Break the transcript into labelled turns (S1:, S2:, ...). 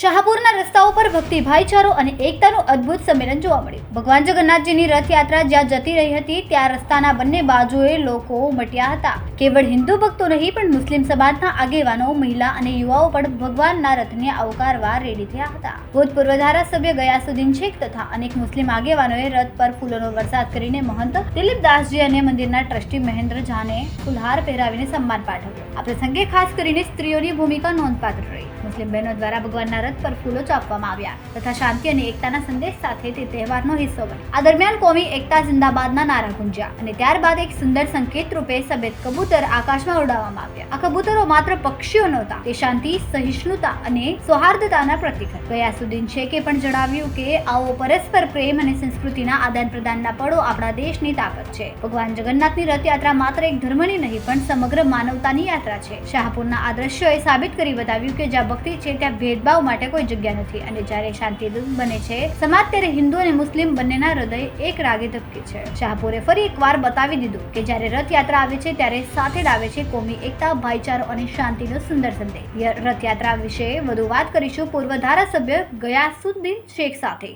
S1: શાહપુરના રસ્તાઓ પર ભક્તિ ભાઈચારો અને એકતાનું અદ્ભુત સંમેલન જોવા મળ્યું. ભગવાન જગન્નાથજીની રથયાત્રા જ્યાં જતી રહી હતી, ત્યાં રસ્તાના બંને બાજુએ લોકો ઉમટ્યા હતા. કેવળ હિન્દુ ભક્તો નહીં, પણ મુસ્લિમ સમાજના આગેવાનો, મહિલા અને યુવાઓ પણ ભગવાનના રથને આવકારવા રેડી થયા હતા. ભૂતપૂર્વ ધારાસભ્ય ગયાસુદ્દીન શેખ તથા અનેક મુસ્લિમ આગેવાનોએ રથ પર ફૂલોનો વરસાદ કરીને મહંત દિલીપદાસજી અને મંદિરના ટ્રસ્ટી મહેન્દ્ર ઝાને ફુલહાર પહેરાવીને સન્માન પાઠવ્યું. આ પ્રસંગે ખાસ કરીને સ્ત્રીઓની ભૂમિકા નોંધપાત્ર રહી. મુસ્લિમ બહેનો દ્વારા ભગવાનના રથ પર ફૂલો ચાપવામાં આવ્યા તથા શાંતિ અને એકતાના સંદેશ સાથે તે તહેવારનો હિસ્સો બન્યો. આ દરમિયાન કોમી એકતા જિંદાબાદના નારા ગુંજ્યા અને ત્યારબાદ એક સુંદર સંકેત રૂપે સફેદ કબૂતર આકાશમાં ઉડાવવામાં આવ્યા. આ કબૂતરો માત્ર પક્ષીઓ નહોતા, તે શાંતિ, સહિષ્ણુતા અને સૌહાર્દતાના પ્રતીક હતા. ગયાસુદ્દીન શેખે પણ જણાવ્યું કે આવો પરસ્પર પ્રેમ અને સંસ્કૃતિના આદાન પ્રદાનના પળો આપણા દેશની તાકાત છે. ભગવાન જગન્નાથની રથયાત્રા માત્ર એક ધર્મની નહીં, પણ સમગ્ર માનવતાની યાત્રા છે. શાહપુરના આ દ્રશ્યોએ સાબિત કરી બતાવ્યું કે જ્યાં ભક્તિ છે ત્યાં ભેદભાવ માટે કોઈ જગ્યા નથી અને જ્યારે શાંતિ બને છે, સમાજ ત્યારે હિન્દુ અને મુસ્લિમ બંનેના હૃદય એક રાગે ધબકે છે. શાહપુરે ફરી એકવાર બતાવી દીધું કે જ્યારે રથયાત્રા આવે છે ત્યારે સાથે જ આવે છે કોમી એકતા, ભાઈચારો અને શાંતિનો સુંદર સંદેશ. રથયાત્રા વિશે વધુ વાત કરીશું પૂર્વ ધારાસભ્ય ગયાસુદ્દીન શેખ સાથે.